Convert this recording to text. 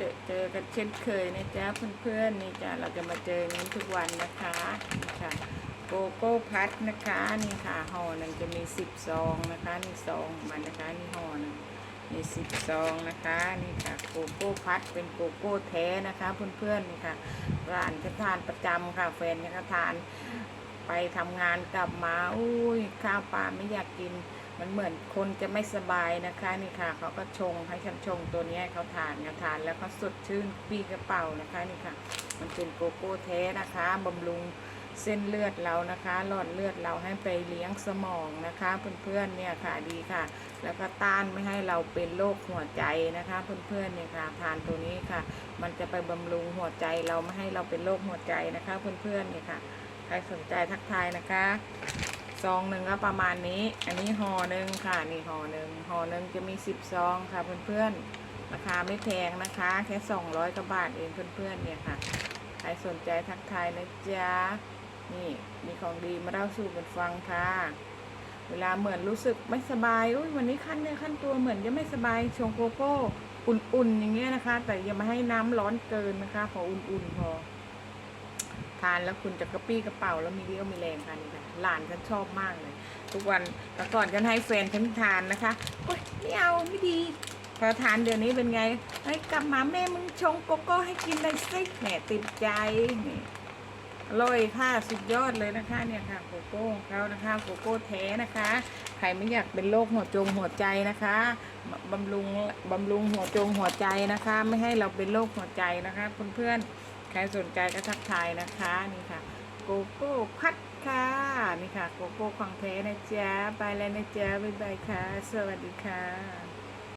เจอเจอกันเช่นเคยนะจ๊ะเพื่อนๆนี่จ้ะเราจะมาเจอนี้ทุกวันนะคะนี่ค่ะโกโก้พัดนะคะนี่ค่ะห่อหนึ่งจะมีสิบซองนะคะนี่ซองมันนะคะนี่ห่อหนึ่งมีสิบซองนะคะนี่ค่ะโกโก้พัดเป็นโกโก้แท้นะคะ เพื่อนๆนี่ค่ะร้านจะทานประจำค่ะแฟนจะทานไปทำงานกลับมาอุ้ยข้าวปลาไม่อยากกิน มันเหมือนคนจะไม่สบายนะคะนี่ค่ะเขาก็ชงให้ฉันชงตัวนี้เขาทานกันทานแล้วเขาสดชื่นปีกระเป๋านะคะนี่ค่ะ มันเป็นโกโก้แท้นะคะบำรุงเส้นเลือดเรานะคะ หลอดเลือดเราให้ไปเลี้ยงสมองนะคะ เพื่อนๆเนี่ยค่ะดีค่ะ แล้วก็ต้านไม่ให้เราเป็นโรคหัวใจนะคะ เพื่อนๆเนี่ยค่ะทานตัวนี้ค่ะ มันจะไปบำรุงหัวใจเราไม่ให้เราเป็นโรคหัวใจนะคะ เพื่อนๆเนี่ยค่ะใครสนใจทักทายนะคะ ซองหนึ่งก็ประมาณนี้ อันนี้ห่อหนึ่งค่ะ นี่ห่อหนึ่งห่อหนึ่งจะมีสิบซองค่ะเพื่อนๆ ราคาไม่แพงนะคะ แค่สองร้อยกว่าบาทเองเพื่อนๆ เนี่ยค่ะ ใครสนใจทักทายนะจ๊ะ นี่มีของดีมาเล่าสู่กันฟังค่ะ เวลาเหมือนรู้สึกไม่สบาย อุ้ยวันนี้ขั้นเนื้อขั้นตัวเหมือนจะไม่สบาย ชงโกโก้ อุ่นๆ อย่างเงี้ยนะคะ แต่อย่ามาให้น้ำร้อนเกินนะคะพออุ่นๆ พอ ทานแล้วคุณจะกระปี้กระเป๋าแล้วมีเรี่ยวมีแรงค่ะนี่ค่ะหลานฉันชอบมากเลย ทุกวันแต่ก่อนฉันให้แฟนฉันทานนะคะโอ๊ยไม่เอาไม่ดีพอทานเดี๋ยวนี้เป็นไงเฮ้ยกลับมาแม่มึงชงโกโก้ให้กินเลยสิแหมติดใจนี่อร่อยค่ะสุดยอดเลยนะคะเนี่ยค่ะโกโก้เขานะคะโกโก้แท้นะคะใครไม่อยากเป็นโรคหัวจงหัวใจนะคะบำรุงบำรุงหัวจงหัวใจนะคะ ไม่ให้เราเป็นโรคหัวใจนะคะเพื่อนๆ ใครสนใจก็ทักทายนะคะนี่ค่ะ โกโก้พัดค่ะนี่ค่ะ โกโก้ของแท้นะจ๊ะไปแล้วนะจ๊ะบ๊ายบายค่ะ สวัสดีค่ะ